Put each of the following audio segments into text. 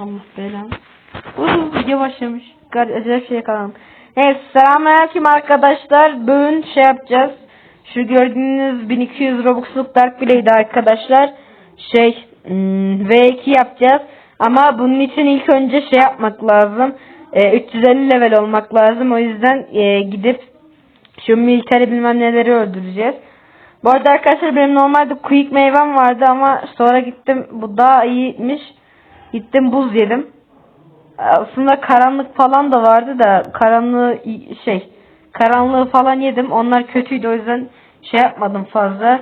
Allah belanı. Uuu video başlamış. Acayip şey yakalandım. Evet selamünaleyküm arkadaşlar. Bugün şey yapacağız. Şu gördüğünüz 1200 Robux'luk Dark Blade'i arkadaşlar. Şey hmm, V2 yapacağız. Ama bunun için ilk önce şey yapmak lazım. E, 350 level olmak lazım. O yüzden e, gidip şu militeri bilmem neleri öldüreceğiz. Bu arada arkadaşlar benim normalde quick meyvem vardı ama sonra gittim bu daha iyiymiş. Gittim buz yedim. Aslında karanlık falan da vardı da karanlığı şey karanlığı falan yedim. Onlar kötüydü o yüzden şey yapmadım fazla.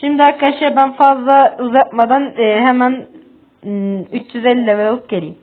Şimdi arkadaşlar ben fazla uzatmadan e, hemen mm, 350 level alıp geleyim.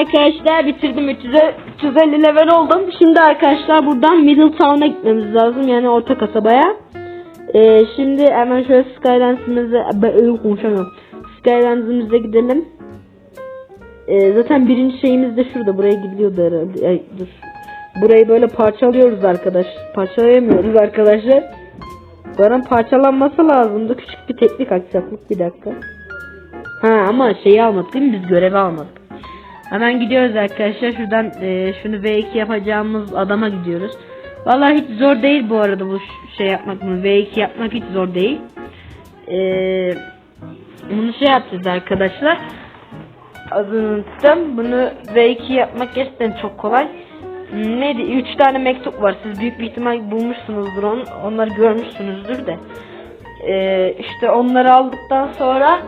Arkadaşlar bitirdim 300 350 level oldum. Şimdi arkadaşlar buradan Middletown'a gitmemiz lazım yani orta kasabaya. Ee, şimdi hemen şöyle Skylands'ımıza ben öyle konuşamıyorum. Skylands'ımıza gidelim. Ee, zaten birinci şeyimiz de şurada buraya gidiyordu herhalde. Ay, dur. Burayı böyle parçalıyoruz arkadaş. Parçalayamıyoruz arkadaşlar. Buranın parçalanması lazımdı. Küçük bir teknik aksaklık bir dakika. Ha ama şeyi almadık değil mi? Biz görevi almadık. Hemen gidiyoruz arkadaşlar. Şuradan e, şunu V2 yapacağımız adama gidiyoruz. Vallahi hiç zor değil bu arada bu şey yapmak mı? V2 yapmak hiç zor değil. E, bunu şey yapacağız arkadaşlar. Adını unuttum. Bunu V2 yapmak gerçekten çok kolay. Neydi? 3 tane mektup var. Siz büyük bir ihtimal bulmuşsunuzdur onu. Onları görmüşsünüzdür de. E, işte onları aldıktan sonra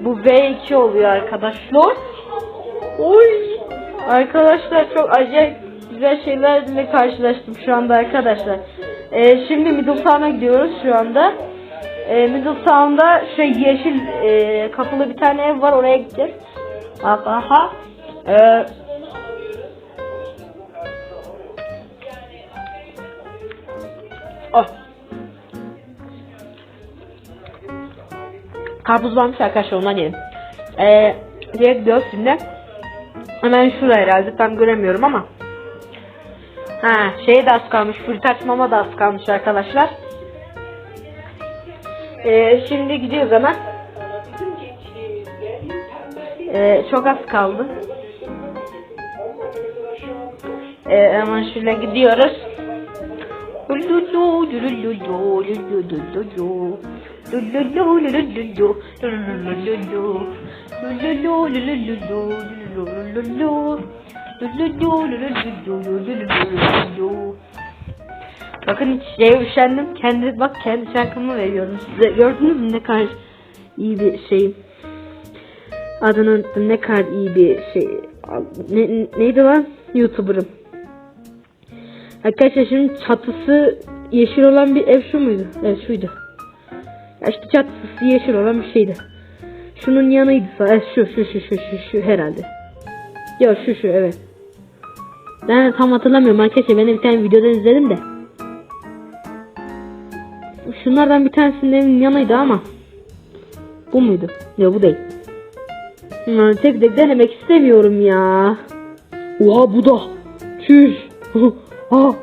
bu V2 oluyor arkadaşlar. Oy! Arkadaşlar çok acayip güzel şeylerle karşılaştım şu anda arkadaşlar. Ee, şimdi Middletown'a gidiyoruz şu anda. Ee, Middletown'da şey yeşil e, kapılı bir tane ev var oraya gideceğiz. Aha. Ee, oh. Karpuz varmış arkadaşlar ondan yedim. Ee, diye gidiyoruz şimdi. Hemen şuraya herhalde tam göremiyorum ama. Ha şeye de az kalmış. Fruit açmama da az kalmış arkadaşlar. Ee, şimdi gidiyoruz hemen. Ee, çok az kaldı. Ee, hemen şöyle gidiyoruz. Bakın hiç şeye üşendim. Kendi bak kendi şarkımı veriyorum size. Gördünüz mü ne kadar iyi bir şeyim. Adını unuttum. Ne kadar iyi bir şey. Ne, neydi lan? YouTuber'ım. Arkadaşlar şimdi çatısı yeşil olan bir ev şu muydu? Evet şuydu. Ya işte çatısı yeşil olan bir şeydi. Şunun yanıydı. Evet şu şu şu şu şu şu herhalde. Ya şu şu evet. Ben tam hatırlamıyorum arkadaşlar. Ben de bir tane videodan izledim de. Şunlardan bir tanesinin evinin yanıydı ama. Bu muydu? Yok bu değil. Hmm, tek tek denemek istemiyorum ya. Oha bu da. Çüş. ha.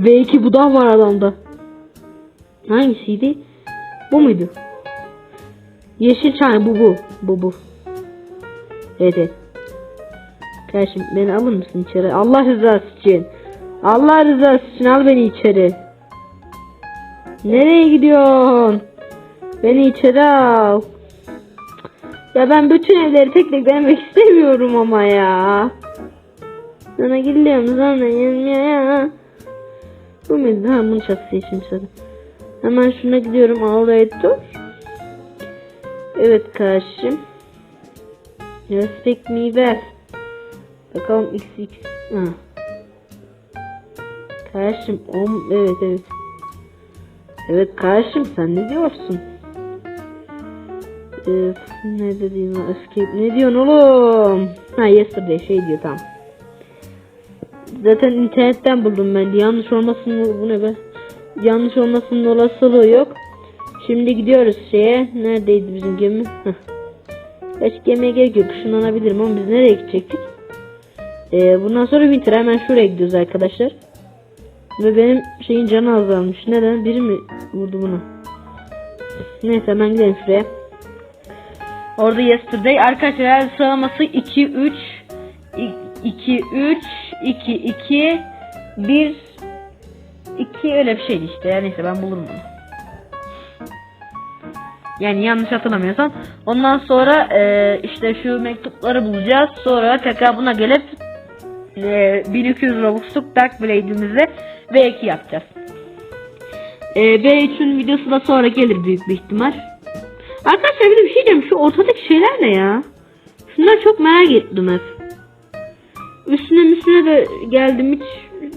V2 bu da var adamda. Hangisiydi? Bu muydu? Yeşil çay bu bu. Bu bu. Evet evet. Kardeşim beni alır mısın içeri? Allah rızası için. Allah rızası için al beni içeri. Nereye gidiyorsun? Beni içeri al. Ya ben bütün evleri tek tek denemek istemiyorum ama ya. Sana gidiyorum sana ya. Bu muydu? Ha bunun çatısı için çatı. Hemen şuna gidiyorum. Al oraya dur. Evet kardeşim. Respect me ver. Bakalım XX. Ha. Kardeşim om evet evet. Evet kardeşim sen ne diyorsun? Ee, ne dediğin var? Escape ne diyorsun oğlum? Ha yesterday şey diyor tamam. Zaten internetten buldum ben. Yanlış olmasının bu ne be? Yanlış olmasının olasılığı yok. Şimdi gidiyoruz şeye. Neredeydi bizim gemi? Heh. Gerçi gemiye gerek yok. Işınlanabilirim ama biz nereye gidecektik? Ee, bundan sonra Winter hemen şuraya gidiyoruz arkadaşlar. Ve benim şeyin canı azalmış. Neden? Biri mi vurdu bunu? Neyse hemen gidelim şuraya. Orada yesterday arkadaşlar sıralaması 2 3 2 3 2 2 1 2 öyle bir şeydi işte. Ya neyse ben bulurum onu. Yani yanlış hatırlamıyorsam. Ondan sonra e, işte şu mektupları bulacağız. Sonra tekrar buna gelip e, 1200 Robux'luk Dark Blade'imizi V2 yapacağız. E, V3'ün videosu da sonra gelir büyük bir ihtimal. Arkadaşlar bir de bir şey diyeceğim. Şu ortadaki şeyler ne ya? Şunları çok merak ettim hep. Üstüne üstüne de geldim hiç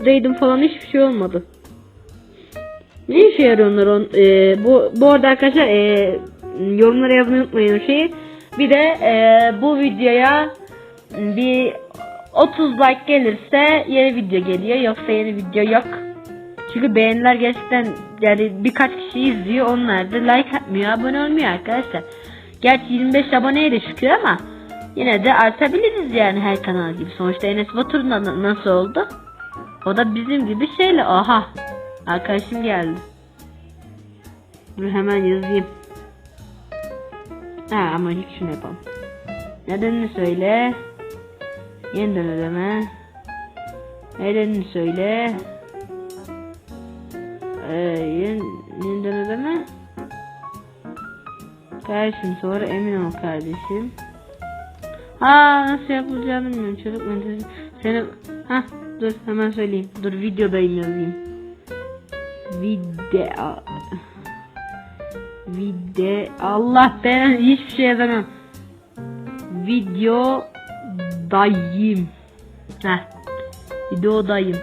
değdim falan hiçbir şey olmadı. Ne işe yarıyor onlar on? Ee, bu, bu arada arkadaşlar ee, yorumlara yazmayı unutmayın o şeyi. Bir de ee, bu videoya bir 30 like gelirse yeni video geliyor. Yoksa yeni video yok. Çünkü beğeniler gerçekten yani birkaç kişi izliyor. Onlar da like atmıyor, abone olmuyor arkadaşlar. Gerçi 25 aboneye de şükür ama yine de artabiliriz yani her kanal gibi. Sonuçta Enes Batur na- nasıl oldu? O da bizim gibi şeyle. Aha. Arkadaşım geldi. Dur hemen yazayım. Ha ama ilk şunu yapalım. Nedenini söyle. Yeniden ödeme. Nedenini söyle. Ee, yen, yeniden ödeme. Kardeşim sonra emin ol kardeşim. Ha nasıl yapılacağını bilmiyorum çocuk mentalite. Seni ha dur hemen söyleyeyim. Dur videodayım yazayım. Video Video Allah ben hiçbir şey yazamam. Video dayım. Heh. Videodayım.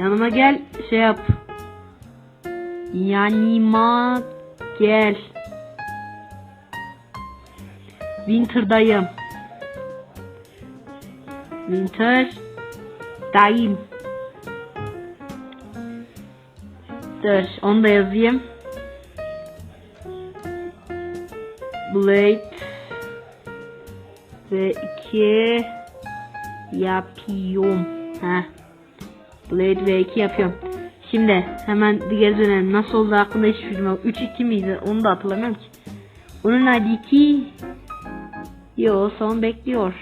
Yanıma gel şey yap. Yanıma gel. Winter'dayım. Winter dayım. Dur onu da yazayım. Blade ve 2 yapıyorum. Ha. Blade ve 2 yapıyorum. Şimdi hemen geri dönelim. Nasıl oldu hakkında hiç fikrim yok. 3-2 miydi? Onu da hatırlamıyorum ki. Onun adı 2 Yo son bekliyor.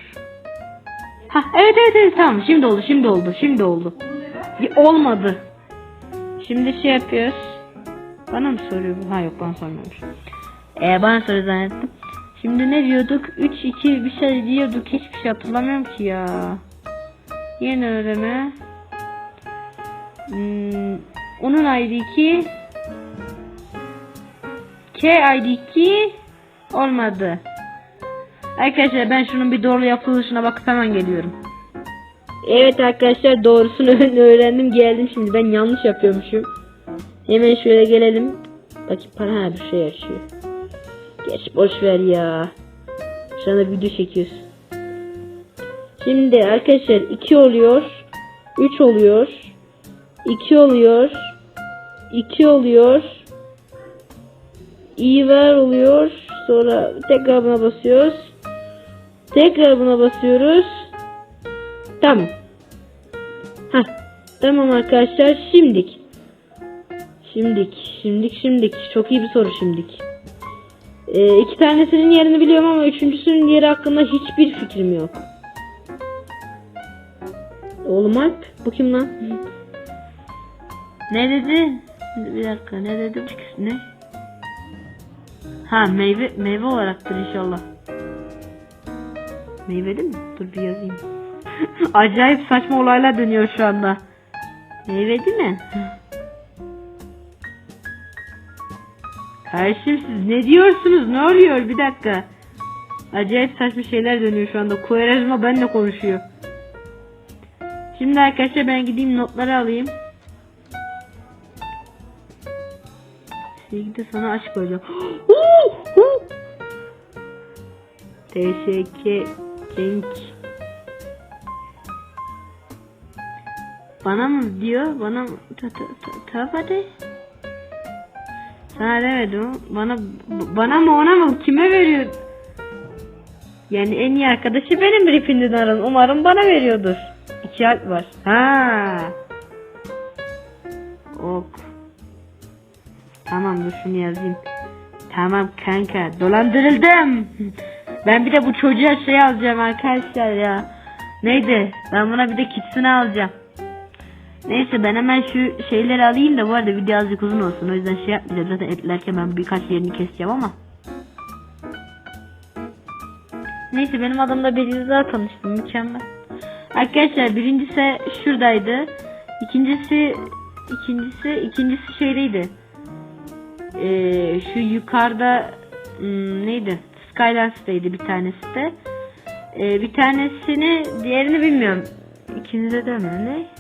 Ha evet evet evet tamam şimdi oldu şimdi oldu şimdi oldu. Olmadı. Şimdi şey yapıyoruz. Bana mı soruyor bu? Ha yok bana sormuyormuş. Ee, bana soruyor zannettim. Şimdi ne diyorduk? 3 2 bir şey diyorduk. Hiçbir şey hatırlamıyorum ki ya. Yeni ödeme. Hmm, onun ID 2 K ID 2 olmadı. Arkadaşlar ben şunun bir doğru yapılışına bakıp hemen geliyorum. Evet arkadaşlar doğrusunu öğrendim geldim şimdi ben yanlış yapıyormuşum. Hemen şöyle gelelim. Bakayım para ha bir şey açıyor. Geç boş ver ya. Şu anda video çekiyoruz. Şimdi arkadaşlar 2 oluyor. 3 oluyor. 2 oluyor. 2 oluyor. İyi ver oluyor. Sonra tekrar buna basıyoruz. Tekrar buna basıyoruz. Tamam. Heh. Tamam arkadaşlar şimdik. Şimdik, şimdik, şimdik. Çok iyi bir soru şimdik. Ee, iki tanesinin yerini biliyorum ama üçüncüsünün yeri hakkında hiçbir fikrim yok. Oğlum Alp, bu kim lan? Ne dedi? Bir dakika, ne dedi? Ne? Ha meyve meyve olaraktır inşallah. Meyveli mi? Dur bir yazayım. Acayip saçma olaylar dönüyor şu anda. Meyveli mi? Kardeşim siz ne diyorsunuz? Ne oluyor? Bir dakika. Acayip saçma şeyler dönüyor şu anda. Kuerezma benimle konuşuyor. Şimdi arkadaşlar ben gideyim notları alayım. Sevgide sana aşk koyacağım. Teşekkür Cenk. Bana mı diyor? Bana mı? Ta, hadi. Sana demedim. Bana bana mı ona mı? Kime veriyor? Yani en iyi arkadaşı benim Gryffindor'ın. Umarım bana veriyordur. İki alp var. Ha. Ok. Tamam dur şunu yazayım. Tamam kanka dolandırıldım. Ben bir de bu çocuğa şey alacağım arkadaşlar ya. Neydi? Ben buna bir de kitsini alacağım. Neyse ben hemen şu şeyleri alayım da bu arada video azıcık uzun olsun. O yüzden şey yapmayacağım. Zaten etlerken ben birkaç yerini keseceğim ama. Neyse benim adamla bir daha tanıştım. Mükemmel. Arkadaşlar birincisi şuradaydı. İkincisi ikincisi ikincisi şeydeydi. Ee, şu yukarıda hmm, neydi? Skylands'taydı bir tanesi de. Ee, bir tanesini diğerini bilmiyorum. İkinize de mi? Ne?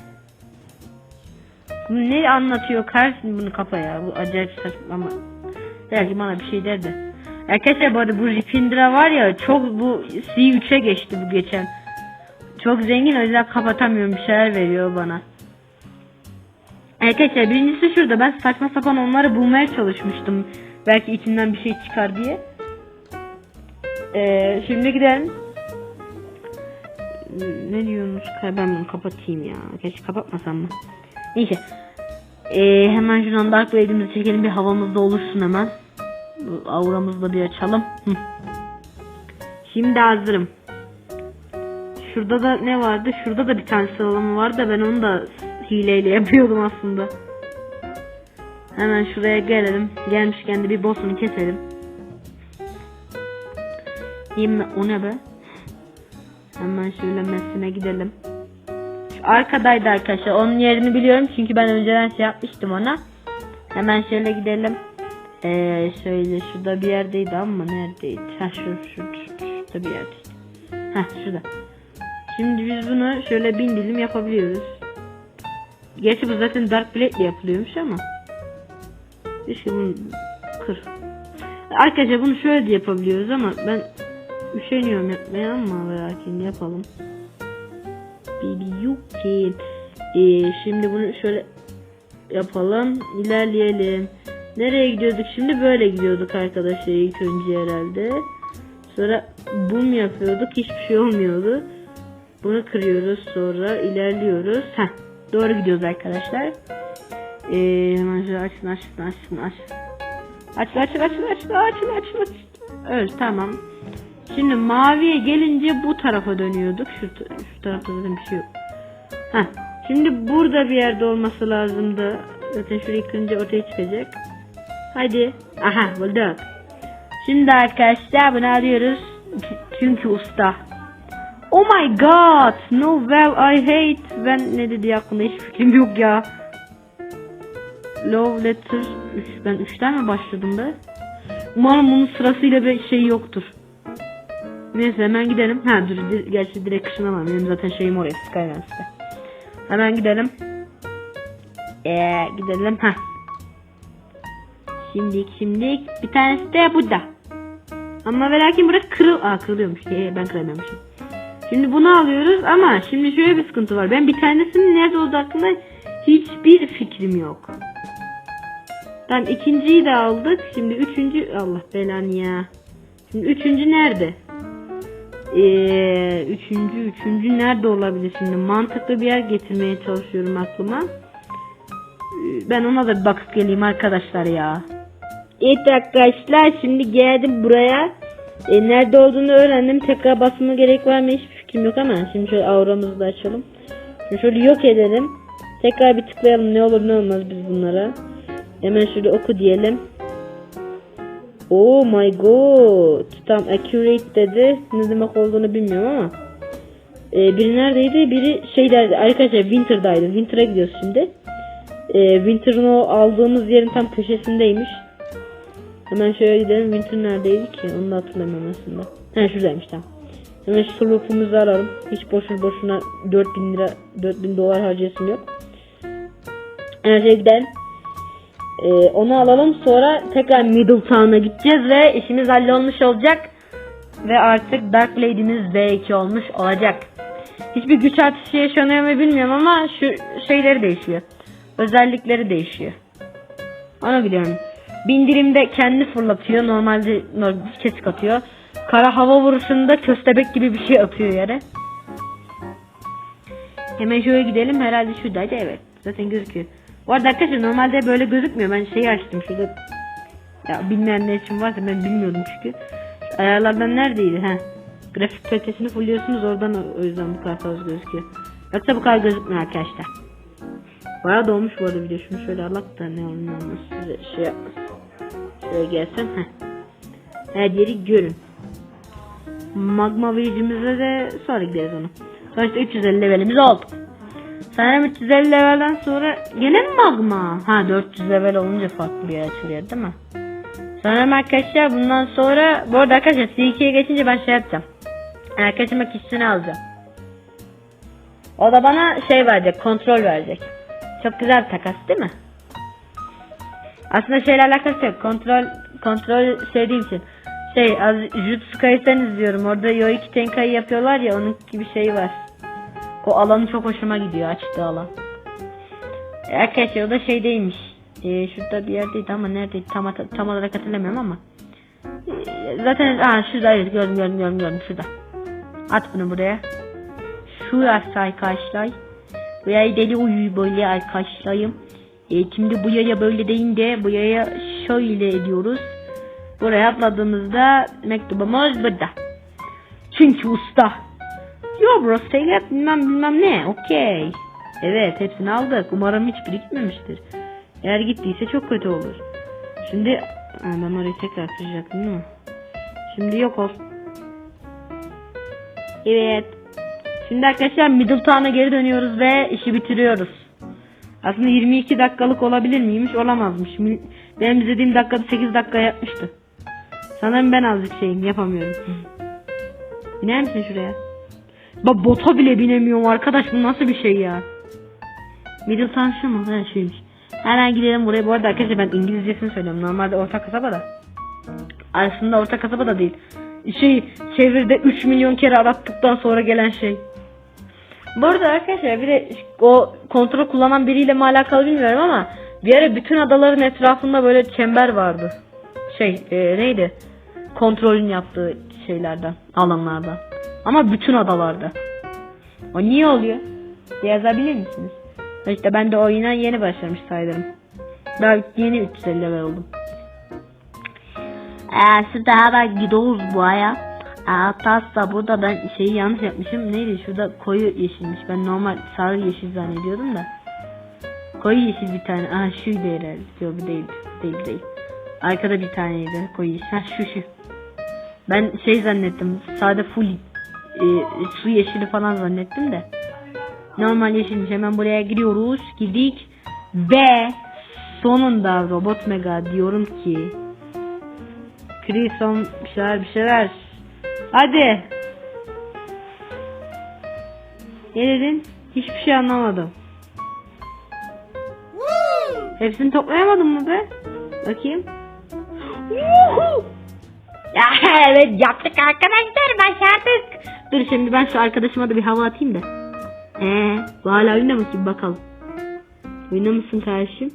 Ne anlatıyor? Karşın bunu kapa ya. Bu acayip saçma. Belki bana bir şey der de. Arkadaşlar bu arada bu Ripindra var ya çok bu C3'e geçti bu geçen. Çok zengin o yüzden kapatamıyorum bir şeyler veriyor bana. Arkadaşlar birincisi şurada ben saçma sapan onları bulmaya çalışmıştım. Belki içinden bir şey çıkar diye. Ee, şimdi gidelim. Ne diyorsunuz? Ben bunu kapatayım ya. Keşke kapatmasam mı? Neyse. Ee, hemen şuradan Dark Blade'imizi çekelim bir havamızda olursun hemen. Bu auramızı da bir açalım. Hı. Şimdi hazırım. Şurada da ne vardı? Şurada da bir tane sıralama vardı ben onu da hileyle yapıyordum aslında. Hemen şuraya gelelim. Gelmişken de bir boss'unu keselim. Yeme o ne be? Hemen şöyle mesine gidelim. Arkadaydı arkadaşlar. Onun yerini biliyorum çünkü ben önceden şey yapmıştım ona. Hemen şöyle gidelim. Ee, şöyle şurada bir yerdeydi ama neredeydi? Ha şu, şu, şu, şurada bir yerdeydi. Ha şurada. Şimdi biz bunu şöyle bin dilim yapabiliyoruz. Gerçi bu zaten Dark Blade ile yapılıyormuş ama. Keşke bunu kır. Arkadaşlar bunu şöyle de yapabiliyoruz ama ben üşeniyorum yapmaya ama lakin yapalım. Baby Yuki. Ee, şimdi bunu şöyle yapalım. ilerleyelim. Nereye gidiyorduk? Şimdi böyle gidiyorduk arkadaşlar ilk önce herhalde. Sonra bum yapıyorduk. Hiçbir şey olmuyordu. Bunu kırıyoruz. Sonra ilerliyoruz. Heh, doğru gidiyoruz arkadaşlar. Ee, hemen şöyle açın açın açın açın. Açın açın açın açın açın açın açın. Evet tamam. Şimdi maviye gelince bu tarafa dönüyorduk. Şu, şu tarafta zaten bir şey yok. Heh. Şimdi burada bir yerde olması lazımdı. Zaten şurayı kırınca ortaya çıkacak. Hadi. Aha bulduk. Şimdi arkadaşlar bunu alıyoruz. Çünkü usta. Oh my god. No well I hate. Ben ne dedi hakkında hiç fikrim yok ya. Love letter 3. Ben 3'ten mi başladım be? Umarım bunun sırasıyla bir şey yoktur. Neyse hemen gidelim. Ha dur gerçi direkt kışınamam. Benim zaten şeyim oraya Skylands'te. Hemen gidelim. Ee, gidelim. Ha. Şimdilik şimdilik bir tanesi de burada. Ama ve lakin burası kırıl... Aa kırılıyormuş. Ee, ben kıramıyormuşum. Şimdi bunu alıyoruz ama şimdi şöyle bir sıkıntı var. Ben bir tanesinin nerede olduğu hakkında hiçbir fikrim yok. Ben ikinciyi de aldık. Şimdi üçüncü... Allah belanı ya. Şimdi üçüncü nerede? Ee, üçüncü, üçüncü nerede olabilir şimdi? Mantıklı bir yer getirmeye çalışıyorum aklıma. Ee, Ben ona da bir bakıp geleyim arkadaşlar ya. Evet arkadaşlar şimdi geldim buraya. E, nerede olduğunu öğrendim. Tekrar basma gerek var mı hiçbir fikrim yok ama şimdi şöyle auramızı da açalım. Şimdi şöyle yok edelim. Tekrar bir tıklayalım ne olur ne olmaz biz bunlara. Hemen şöyle oku diyelim. Oh my god. Tam accurate dedi. Ne demek olduğunu bilmiyorum ama. Ee, biri neredeydi? Biri şeydeydi. Arkadaşlar Winter'daydı. Winter'a gidiyoruz şimdi. Ee, Winter'ın o aldığımız yerin tam köşesindeymiş. Hemen şöyle gidelim. Winter neredeydi ki? Onu da hatırlamıyorum aslında. He şuradaymış tamam. Hemen şu slurp'umuzu alalım. Hiç boşu boşuna 4000 lira 4000 dolar harcayasın yok. Hemen şöyle gidelim. Ee, onu alalım sonra tekrar Middletown'a gideceğiz ve işimiz hallolmuş olacak. Ve artık Dark Lady'miz V2 olmuş olacak. Hiçbir güç artışı yaşanıyor mu bilmiyorum ama şu şeyleri değişiyor. Özellikleri değişiyor. Ona gidiyorum. Bindirimde kendi fırlatıyor. Normalde normal kesik atıyor. Kara hava vuruşunda köstebek gibi bir şey atıyor yere. Hemen şöyle gidelim. Herhalde şuradaydı. Evet. Zaten gözüküyor. Bu arada arkadaşlar normalde böyle gözükmüyor. Ben şeyi açtım şurada. Ya bilmeyenler için varsa ben bilmiyordum çünkü. Ayarlardan neredeydi? He. Grafik kalitesini fulluyorsunuz oradan o- yüzden bu kadar fazla gözüküyor. Yoksa bu kadar gözükmüyor arkadaşlar. Bayağı dolmuş bu arada video. Şunu şöyle alak da ne olur ne. Size şey yapmaz. Şöyle gelsem. Heh. Her yeri görün. Magma vericimize de sonra gideriz onu. Sonuçta 350 levelimiz oldu. Sanırım 350 levelden sonra gene mi magma? Ha 400 level olunca farklı bir yer açılıyor değil mi? Sanırım arkadaşlar bundan sonra bu arada arkadaşlar C2'ye geçince ben şey yapacağım. Arkadaşıma kişisini alacağım. O da bana şey verecek, kontrol verecek. Çok güzel bir takas değil mi? Aslında şeyle alakası yok. Kontrol kontrol sevdiğim için. Şey, az Jutsu Kaisen izliyorum. Orada Yoiki Tenkai yapıyorlar ya onun gibi şey var. O alanı çok hoşuma gidiyor açtığı alan. E, Arkadaşlar o da şeydeymiş. E, şurada bir yerdeydi ama neredeydi tam, tam olarak hatırlamıyorum ama. E, zaten ha şurada gördüm gördüm gördüm gördüm şurada. At bunu buraya. Şurası arkadaşlar. Burayı deli uyu böyle arkadaşlarım. E, şimdi bu yaya böyle değil de bu yaya şöyle ediyoruz. Buraya atladığımızda mektubumuz burada. Çünkü usta. Yo bro Seyret bilmem bilmem ne. Okey. Evet hepsini aldık. Umarım hiçbiri gitmemiştir. Eğer gittiyse çok kötü olur. Şimdi Ha, ben orayı tekrar kıracaktım değil mi? Şimdi yok ol. Evet. Şimdi arkadaşlar Middletown'a geri dönüyoruz ve işi bitiriyoruz. Aslında 22 dakikalık olabilir miymiş? Olamazmış. Benim izlediğim dakikada 8 dakika yapmıştı. Sanırım ben azıcık şeyim yapamıyorum. Biner misin şuraya? Bak bota bile binemiyorum arkadaş bu nasıl bir şey ya? Middletown şu mu? Ha şuymuş. Hemen gidelim buraya. Bu arada arkadaşlar ben İngilizcesini söylüyorum. Normalde orta kasaba da. Aslında orta kasaba da değil. Şey çevirde 3 milyon kere arattıktan sonra gelen şey. Bu arada arkadaşlar bir de o kontrol kullanan biriyle mi alakalı bilmiyorum ama bir ara bütün adaların etrafında böyle çember vardı. Şey e, neydi? Kontrolün yaptığı şeylerden, alanlardan. Ama bütün adalarda. O niye oluyor? Yazabilir misiniz? İşte ben de oyuna yeni başlamış sayılırım. Daha yeni 350 level oldum. Ee, şimdi hemen gidiyoruz bu aya. Ee, Tasta burada ben şeyi yanlış yapmışım. Neydi şurada koyu yeşilmiş. Ben normal sarı yeşil zannediyordum da. Koyu yeşil bir tane. Aha şuydu herhalde. Yok bu değil. Değil değil. Arkada bir taneydi koyu yeşil. Ha şu şu. Ben şey zannettim. Sade full e, su yeşili falan zannettim de. Normal yeşilmiş. Hemen buraya giriyoruz. Girdik. Ve sonunda robot mega diyorum ki Krison bir şeyler bir şeyler. Hadi. Ne dedin? Hiçbir şey anlamadım. Hepsini toplayamadın mı be? Bakayım. Yuhu! Ya evet yaptık arkadaşlar başardık. Dur şimdi ben şu arkadaşıma da bir hava atayım da. Ee, bu hala mı ki bakalım. Oyunda mısın kardeşim?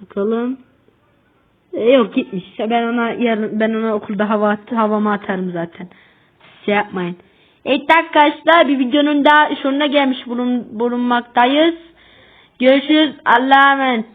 Bakalım. E, yok gitmiş. Ben ona yarın ben ona okulda hava at, havama atarım zaten. Şey yapmayın. Evet arkadaşlar bir videonun daha sonuna gelmiş bulun, bulunmaktayız. Görüşürüz. Allah'a emanet.